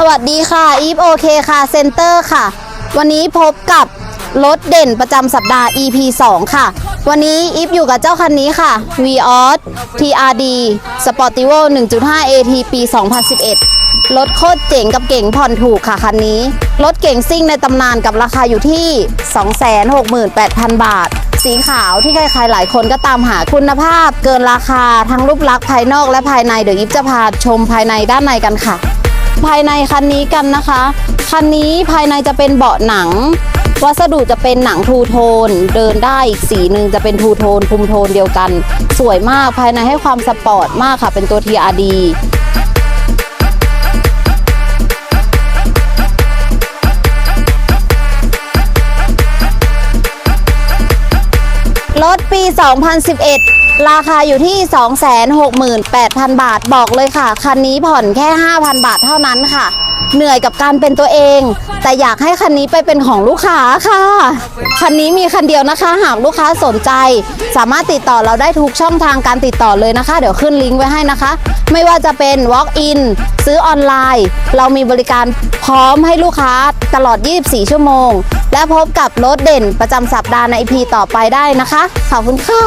สวัสดีค่ะ อีฟโอเคค่ะเซ็นเตอร์ค่ะ วันนี้พบกับรถเด่นประจำสัปดาห์ EP 2 ค่ะ วันนี้อีฟอยู่กับเจ้าคันนี้ค่ะ v o s TRD Sportivo 1.5 AT ปี 2011 รถโคตรเจ๋งกับเก่งผ่อนถูกค่ะคันนี้ รถเก่งซิ่งในตำนานกับราคาอยู่ที่ 268,000 บาท สีขาวที่ใครๆหลายคนก็ตามหาคุณภาพ เกินราคาทั้งรูปลักษณ์ภายนอกและภายในเดี๋ยวอีฟจะพาชมภายในด้านในกันค่ะ ภายในคันนี้กันนะคะ คันนี้ภายในจะเป็นเบาะหนัง วัสดุจะเป็นหนังทูโทน เดินได้อีกสีหนึ่งจะเป็นทูโทนคุมโทนเดียวกัน สวยมากภายในให้ความสปอร์ตมากค่ะเป็นตัว TRD รถปี 2011 ราคาอยู่ที่ 268,000 บาทบอกเลยค่ะ คันนี้ผ่อนแค่ 5,000 บาทเท่านั้นค่ะ เหนื่อยกับการเป็นตัวเอง แต่อยากให้คันนี้ไปเป็นของลูกค้าค่ะ คันนี้มีคันเดียวนะคะ หากลูกค้าสนใจ สามารถติดต่อเราได้ทุกช่องทางการติดต่อเลยนะคะ เดี๋ยวขึ้นลิงก์ไว้ให้นะคะ ไม่ว่าจะเป็น Walk in ซื้อออนไลน์ เรามีบริการพร้อมให้ลูกค้าตลอด 24 ชั่วโมง และพบกับรถเด่นประจำสัปดาห์ใน EP ต่อไปได้นะคะ ขอบคุณค่ะ